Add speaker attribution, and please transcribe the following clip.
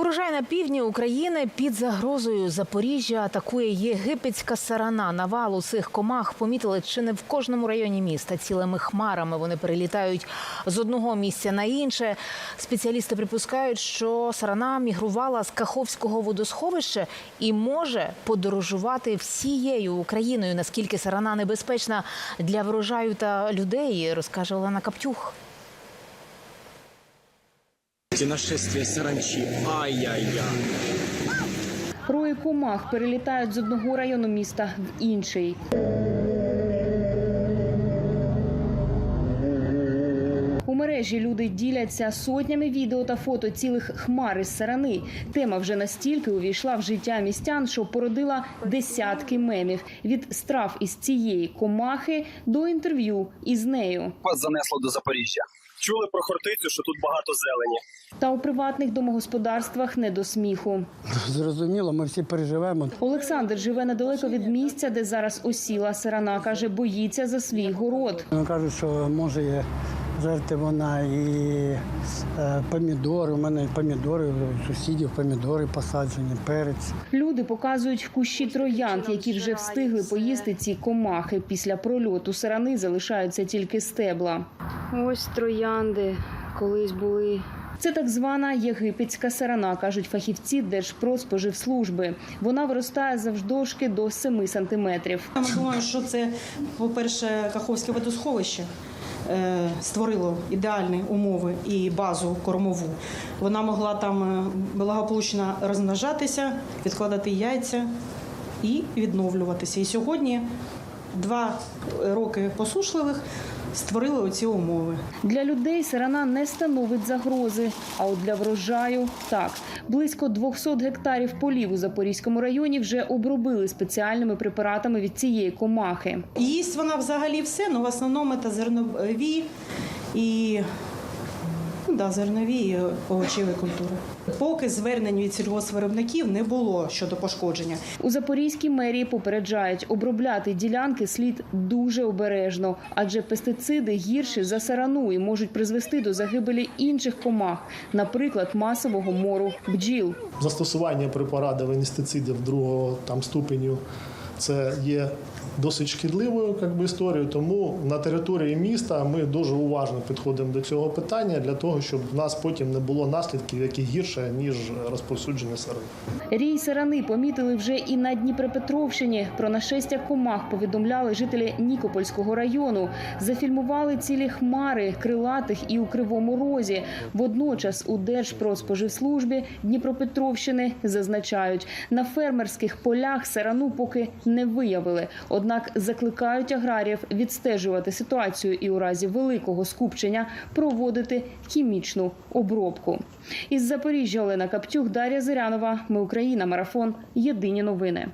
Speaker 1: Урожай на півдні України під загрозою Запоріжжя атакує єгипетська сарана. Навал усіх комах помітили чи не в кожному районі міста. Цілими хмарами вони перелітають з одного місця на інше. Спеціалісти припускають, що сарана мігрувала з Каховського водосховища і може подорожувати всією Україною. Наскільки сарана небезпечна для врожаю та людей, розкаже Олена Каптюх.
Speaker 2: Эти нашествия саранчи. Ай-яй-яй.
Speaker 3: Рої комах перелітають з одного району міста в інший. У мережі люди діляться сотнями відео та фото цілих хмар із сарани. Тема вже настільки увійшла в життя містян, що породила десятки мемів від страв із цієї комахи до інтерв'ю із нею.
Speaker 4: вас занесло до Запоріжжя. Чули про Хортицю, що тут багато зелені.
Speaker 3: Та у приватних домогосподарствах не до сміху.
Speaker 5: Зрозуміло, ми всі переживемо.
Speaker 3: Олександр живе недалеко від місця, де зараз осіла сирана. каже, боїться за свій город.
Speaker 5: Кажуть, що може є жерти вона і е, помідори. У мене помідори, сусідів помідори посаджені, перець.
Speaker 3: Люди показують кущі троянд, які вже встигли поїсти ці комахи. Після прольоту сирани залишаються тільки стебла. Ось троянди колись були. Це так звана єгипетська сирана, кажуть фахівці Держпродспоживслужби. Вона виростає завждовжки до 7 сантиметрів.
Speaker 6: Я думаю, що це, по-перше, Каховське водосховище створило ідеальні умови і базу кормову. Вона могла там е, благополучно розмножатися, відкладати яйця і відновлюватися. І сьогодні два роки посушливих створили оці умови.
Speaker 3: Для людей сирана не становить загрози, а от для врожаю так. Близько 200 гектарів полів у Запорізькому районі вже обробили спеціальними препаратами від цієї комахи.
Speaker 6: Їсть вона взагалі все, але в основному це зернові і ну, да, зернові і овочеві культури. Поки звернень від сільгоспвиробників не було щодо пошкодження.
Speaker 3: У Запорізькій мерії попереджають, обробляти ділянки слід дуже обережно, адже пестициди гірші за сарану і можуть призвести до загибелі інших комах, наприклад, масового мору бджіл.
Speaker 7: застосування препаратів інстицидів другого там ступеню це є досить шкідливою би, історією. Тому на території міста ми дуже уважно підходимо до цього питання для того, щоб в нас потім не було наслідків, які гірше ніж розповсюдження сари.
Speaker 3: Рій сарани помітили вже і на Дніпропетровщині. Про нашестя комах повідомляли жителі Нікопольського району. Зафільмували цілі хмари крилатих і у кривому розі. Водночас у Держпродспоживслужбі Дніпропетровщини зазначають, на фермерських полях сарану поки не виявили. Однак закликають аграріїв відстежувати ситуацію і у разі великого скупчення проводити хімічну обробку. Із Запоріжжя Олена Каптюх, Дар'я Зирянова. Ми Україна. Марафон. Єдині новини.